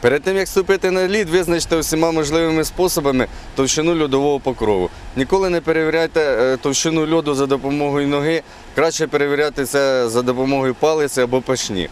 Перед тим як вступити на лід, визначте усіма можливими способами товщину льодового покрову. Ніколи не перевіряйте е, товщину льоду за допомогою ноги, краще перевіряти це за допомогою палиці або пашні.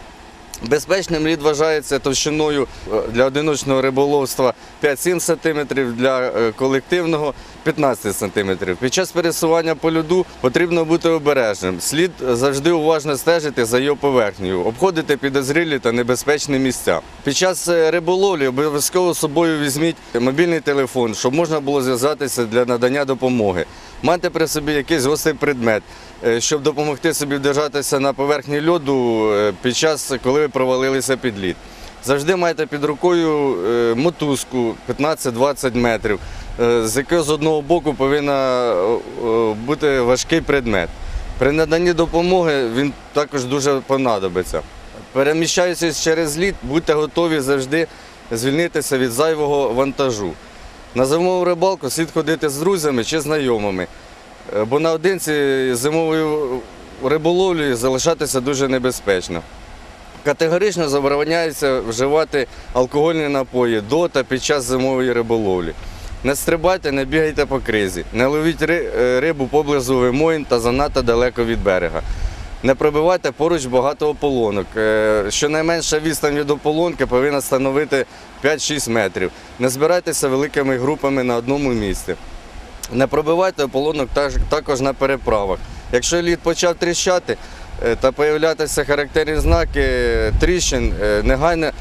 Безпечним лід вважається товщиною е, для одиночного риболовства 5-7 см, для е, колективного 15 см. Під час пересування по льоду потрібно бути обережним. Слід завжди уважно стежити за його поверхнею, обходити підозрілі та небезпечні місця. Під час е, риболовлі обов'язково з собою візьміть мобільний телефон, щоб можна було зв'язатися для надання допомоги. Майте при собі якийсь гострий предмет, е, щоб допомогти собі вдержатися на поверхні льоду е, під час, коли ви провалилися під лід. Завжди майте під рукою е, мотузку 15-20 метрів, з якого з одного боку повинна е, бути важкий предмет. При наданні допомоги він також дуже понадобиться. Переміщаючись через лід, будьте готові завжди звільнитися від зайвого вантажу. На зимову рибалку слід ходити з друзями чи знайомими, е, бо наодинці зимовою риболовлею залишатися дуже небезпечно. Категорично забороняється вживати алкогольні напої до та під час зимової риболовлі. Не стрибайте, не бігайте по кризі, не ловіть е, рибу поблизу вимоїн та занадто далеко від берега. Не пробивайте поруч багато ополонок. Е, Щонайменша відстань від ополонки повинна становити 5-6 метрів. Не збирайтеся великими групами на одному місці. Не пробивайте ополонок також на переправах. Якщо лід почав тріщати е, та появлятися характерні знаки тріщин, е, негайно,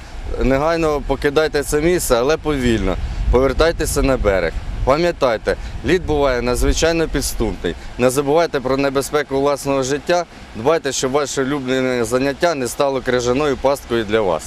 негайно покидайте це місце, але повільно. Повертайтеся на берег. Пам'ятайте, лід буває надзвичайно підступний. Не забувайте про небезпеку власного життя. Дбайте, щоб ваше улюблене заняття не стало крижаною пасткою для вас.